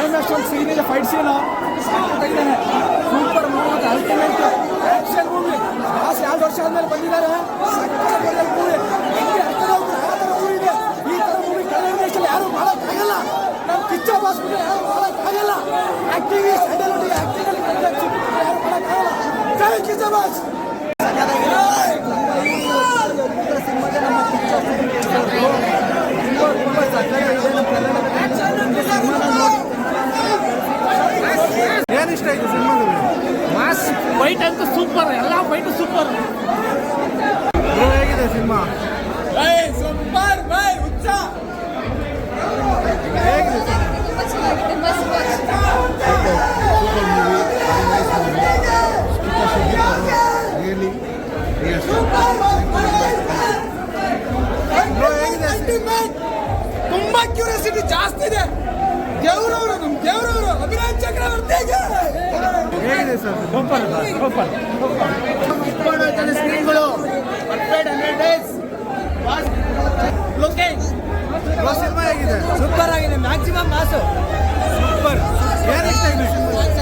Climax ಒಂದು scene ಇದೆ fight scene ಸಾಕಾಗಿದ್ದಾನೆ super movie ultimate action movie last ಎರಡು ವರ್ಷ ಆದ್ಮೇಲೆ ಬಂದಿದ್ದಾರೆ ಸಕ್ಕತ್ತಾಗಿದೆ ಮೂವಿ ಹೆಂಗೆ ಅರ್ಥ ಆಗ್ಬಿಟ್ಟು ಆ ಥರ ಮೂವಿ ಇದೆ ಈ ಥರ ಮೂವಿ ಕನ್ನಡ ದೇಶದಲ್ಲಿ ಯಾರು ಮಾಡೋಕ್ಕಾಗಲ್ಲ ನಮ್ಮ ಕಿಚ್ಚ ಬಾಸ್ ಬಿಟ್ಟು ಯಾರು ಮಾಡೋಕ್ಕಾಗಲ್ಲ ಆಕ್ಟಿಂಗ್ ಸ್ಯಾಂಡಲ್ವುಡ್ ಆಕ್ಟಿಂಗ್ ಅಲ್ಲಿ ಯಾರು ಮಾಡೋಕ್ಕಾಗಲ್ಲ ಜೈ ಕಿಚ್ಚ ಬಾಸ್ ಇಷ್ಟ ಆಯ್ತು ಸಿನಿಮಾದಲ್ಲಿ? ಮಾಸ್ ಫೈಟ್ ಅಂತೂ ಸೂಪರ್ ಎಲ್ಲ ಫೈಟ್ ಸೂಪರ್ ಬ್ರೋ ಹೇಗಿದೆ ಸಿನಿಮಾ? ಸೂಪರ್ ಬೈ ಉಚ್ಚ ಹೇಗಿದೆ ತುಂಬಾ ಕ್ಯೂರಿಯಾಸಿಟಿ ಜಾಸ್ತಿ ಇದೆ. ದೇವ್ರವರು ನಮ್ ದೇವ್ರವರು ಅಭಿರಾಮ್ ಚಕ್ರವರ್ತಿಗೆ ಹೇಗಿದೆ ಸರ್ ಹೇಗಿದೆ ಸೂಪರ್ ಆಗಿದೆ ಮ್ಯಾಕ್ಸಿಮಮ್ ಮಾಸು ಸೂಪರ್ ಏನು ಇಷ್ಟ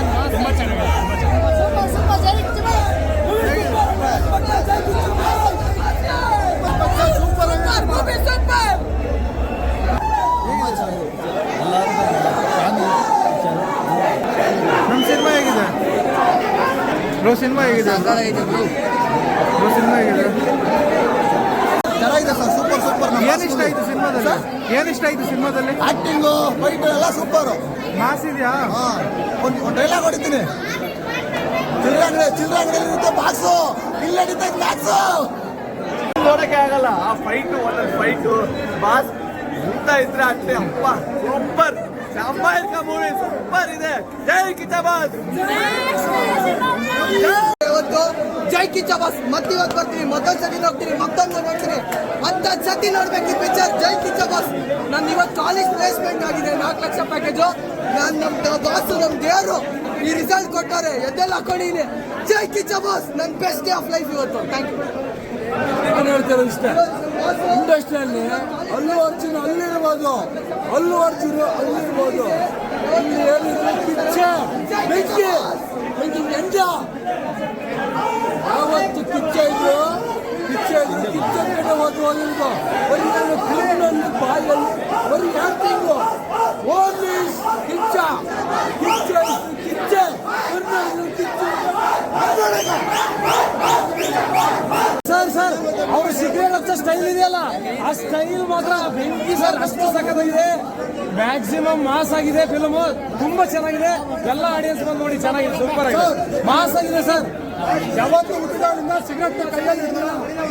ಬ್ರೋ ಸಿನಿಮಾ ಹೇಗಿದೆ? ಬ್ರೋ. ಸಿನಿಮಾ ಹೇಗಿದೆ? ಚೆನ್ನಾಗಿದೆ ಸರ್ ಸೂಪರ್ ಸೂಪರ್. ಏನು ಇಷ್ಟ ಆಯ್ತು ಸಿನಿಮಾದಲ್ಲಿ? ಏನು ಇಷ್ಟ ಆಯ್ತು ಸಿನಿಮಾದಲ್ಲಿ? ಆಕ್ಟಿಂಗು ಫೈಟ್ ಎಲ್ಲ ಸೂಪರ್. ಮಾಸ್ ಇದೆಯಾ? ಹಾ ಒಂದು ಡೈಲಾಗ್ ಹೊಡಿತೀನಿ ಚಿಲ್ಲರೆ ಅಂಗಡಿ ಚಿಲ್ಲರೆ ಅಂಗಡಿಯಲ್ಲಿ ಇರುತ್ತೆ ಬಾಕ್ಸು ಇಲ್ಲಿ ನಡೀತೈತೆ ಬಾಕ್ಸು ನೋಡಕ್ಕೆ ಆಗಲ್ಲ. ಆ ಫೈಟ್ ಒಂದೊಂದು ಫೈಟು ಬಾಸ್ ಊಟ ಇದ್ರೆ ಅಷ್ಟೇ ಅಪ್ಪ ಸೂಪರ್. ಸಾಂಬಾಯಿಕ ಮೂವಿ ಸೂಪರ್ ಇದೆ. ಜೈ ಕಿಚ್ಚ ಬಾಸ್. ಇವತ್ತು ಕಿ ಬಾಸ್ ಮತ್ತೆ ಇವತ್ತು ಬರ್ತೀನಿ. ಮತ್ತೊಂದು ಸತಿ ನೋಡ್ತೀನಿ. ಮತ್ತೊಂದು ನೋಡ್ತೀನಿ. ಅಂತ ಸತಿ ನೋಡ್ಬೇಕು ಪಿಕ್ಚರ್ ಜೈ ಕಿ ಬಾಸ್ ನಾನು ಇವತ್ತು ಕಾಲೇಜ್ ಪ್ಲೇಸ್ಮೆಂಟ್ ಆಗಿದೆ. ನಾಲ್ಕು ಲಕ್ಷ ಪ್ಯಾಕೇಜು ನಾನು ನಮ್ಮ ಬಾಸ್ ನಮ್ಮ ದೇವರು ಈ ರಿಸಲ್ಟ್ ಕೊಟ್ಟಾರೆ ಎದ್ದೆಲ್ಲ ಹಾಕೊಂಡಿದ್ದೀನಿ ಜೈ ಕಿ ಚಬಾಸ್ ನನ್ನ ಬೆಸ್ಟ್ ಡೇ ಆಫ್ ಲೈಫ್ ಇವತ್ತು. ಥ್ಯಾಂಕ್ ಯು ನಾನು ಇಂಡಸ್ಟ್ರಿಯಲ್ಲಿ ಅಲ್ಲು ಅರ್ಜುನ್ ಅಲ್ಲಿರ್ಬೋದು ಅಲ್ಲು ಅರ್ಜುನ್ ಅಲ್ಲಿರ್ಬೋದು ಇಲ್ಲಿ ಏನಿದ್ರು ಬೆಂಕಿ. ಬೆಂಕಿ, ಎಂಜ ಯಾವತ್ತು ಕಿಚ್ಚೆ ಇದ್ರು ಕಿಚ್ಚೆ ಇದ್ರು ಹೋದ್ರು ಹೋಗಿರ್ದು ಬರೀ ನನ್ನ ಫಿಲ್ಮ್ನಲ್ಲಿ ಬಾಯಲ್ಲಿ ಬರೀ ಆಕ್ಟಿಂಗು ಓನ್ಲಿ ಕಿಚ್ಚ ಕಿಚ್ಚ ಕಿಚ್ಚ ಕಿಚ್ಚ ಕಿಚ್ಚೆ. ಸರ್ ಸರ್ ಅವ್ರು ಸಿಗರೇಟ್ ಹಚ್ಚ ಸ್ಟೈಲ್ ಇದೆಯಲ್ಲ ಆ ಸ್ಟೈಲ್ ಮಾತ್ರ ಬೆಂಕಿ ಸರ್ ಅಷ್ಟು ಸಖತ್ತಾಗಿದೆ. ಮ್ಯಾಕ್ಸಿಮಮ್ ಮಾಸ್ ಆಗಿದೆ ಫಿಲ್ಮ್ ತುಂಬಾ ಚೆನ್ನಾಗಿದೆ. ಎಲ್ಲ ಆಡಿಯನ್ಸ್ ಬಂದು ನೋಡಿ ಚೆನ್ನಾಗಿದೆ ಸೂಪರ್ ಆಗಿದೆ. ಮಾಸ್ ಆಗಿದೆ ಸರ್ ಯಾವತ್ತು ಹುಟ್ಟಿದಾಗಿಂದ ಸಿಗರೇಟ್ ಕೈಯಲ್ಲಿ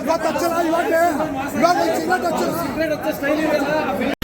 ಇವತ್ತು ಹಚ್ಚಲ್ಲ ಇವಾಗ. ಇವಾಗ ಸಿಗರೇಟ್ ಹಚ್ಚಲ್ಲ